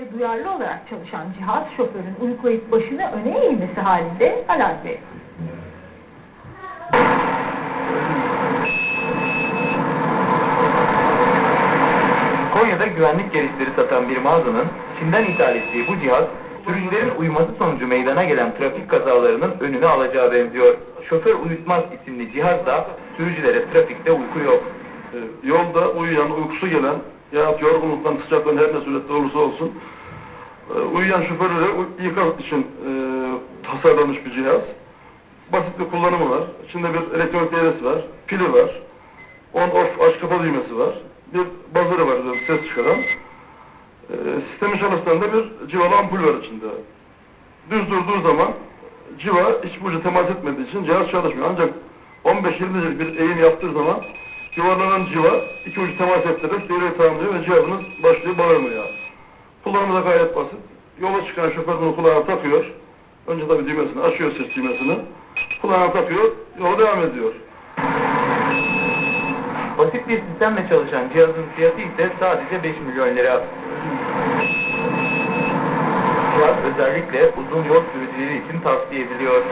trafiğe duyarlı olarak çalışan cihaz şoförün uyuklayıp başını öne eğmesi halinde alarm verir. Konya'da güvenlik gereçleri satan bir mağazanın Çin'den ithal ettiği bu cihaz, sürücülerin uyuması sonucu meydana gelen trafik kazalarının önünü alacağı benziyor. Şoför Uyutmaz isimli cihazda sürücülere trafikte uyku yok. E, yolda uyuyan, uykusu gelen ya yorgunluktan, sıcaktan her ne surette olursa olsun e, uyuyan şoförleri yıkmak için e, tasarlanmış bir cihaz. Basit bir kullanımı var. İçinde bir elektronik devresi var, pili var, on off aç kapa düğmesi var, bir buzzer'ı var böyle ses çıkaran. E, sistemin çalıştığında bir civalı ampul var içinde. Düz durduğu zaman civa hiçbir ucu temas etmediği için cihaz çalışmıyor. Ancak 15-20 derecelik bir eğim yaptığı zaman yuvarlanan civa iki ucu temas ettirerek devreyi tamamlıyor ve cihazınız başlıyor bağırmaya. Kullanımı da gayet basit. Yola çıkan şoför bunu kulağına takıyor. Önce tabii düğmesini açıyor ses düğmesini. Kulağına takıyor, yola devam ediyor. Basit bir sistemle çalışan cihazın fiyatı ise sadece 5 milyon lira. Cihaz özellikle uzun yol sürücüleri için tavsiye ediliyor.